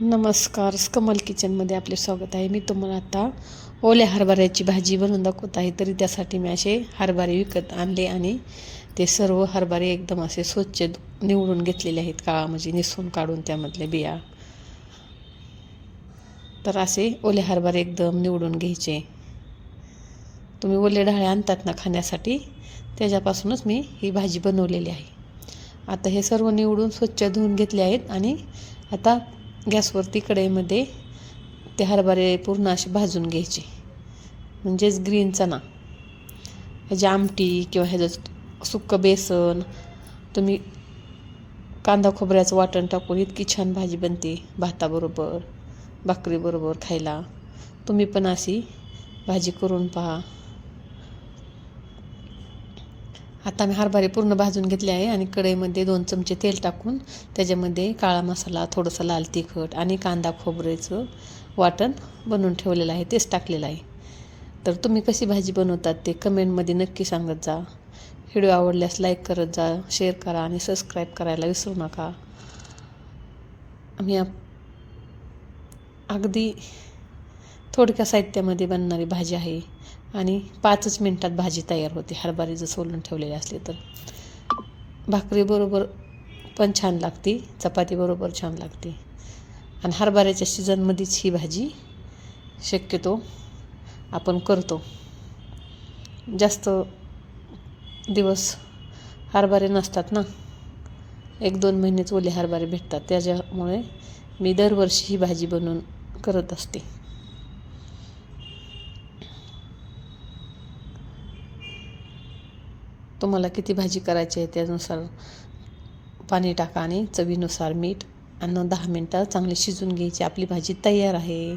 नमस्कार कमल किचनमध्ये आपले स्वागत आहे. मी तुम्हाला आता ओल्या हरभऱ्याची भाजी बनवून दाखवत आहे. तरी त्यासाठी मी असे हरभरे विकत आणले आणि ते सर्व हरभरे एकदम असे स्वच्छ निवडून घेतलेले आहेत. काळा म्हणजे निसून काढून त्यामधल्या बिया. तर असे ओले हरभरे एकदम निवडून घ्यायचे. तुम्ही ओले डाळे आणतात ना खाण्यासाठी त्याच्यापासूनच मी ही भाजी बनवलेली आहे. आता हे सर्व निवडून स्वच्छ धुवून घेतले आहेत आणि आता गॅसवरती कढईमध्ये ते हरभरे पूर्ण असे भाजून घ्यायचे. म्हणजेच ग्रीन चणा. ह्याची आमटी किंवा ह्याचं सुक्कं बेसन तुम्ही कांदा खोबऱ्याचं वाटण टाकून इतकी छान भाजी बनते भाताबरोबर भाकरीबरोबर खायला. तुम्ही पण अशी भाजी करून पहा. आता मी हरभरे पूर्ण भाजून घेतले आहे आणि कढईमध्ये दोन चमचे तेल टाकून त्याच्यामध्ये काळा मसाला थोडंसं लाल तिखट आणि कांदा खोबऱ्याचं वाटण बनवून ठेवलेलं आहे तेच टाकलेलं आहे. तर तुम्ही कशी भाजी बनवतात ते कमेंटमध्ये नक्की सांगत जा. व्हिडिओ आवडल्यास लाईक करत जा शेअर करा आणि सबस्क्राईब करायला विसरू नका. आम्ही अगदी थोडक्या साहित्यामध्ये बनणारी भाजी आहे आणि पाचच मिनटात भाजी तयार होते. हरभरे जर सोलून ठेवलेले असले तर. भाकरीबरोबर पण छान लागते. चपातीबरोबर छान लागते. आणि हरभऱ्याच्या सीझनमध्येच ही भाजी शक्यतो आपण करतो. जास्त दिवस हरभरे नसतात ना? एक दोन महिनेच ओले हरभरे भेटतात. त्याच्यामुळे मी दरवर्षी ही भाजी बनवून करत असते. तुम्हाला किती भाजी करायची आहे त्यानुसार पाणी टाका आणि चवीनुसार मीठ आणि दहा मिनटं चांगली शिजून घ्यायची. आपली भाजी तयार आहे.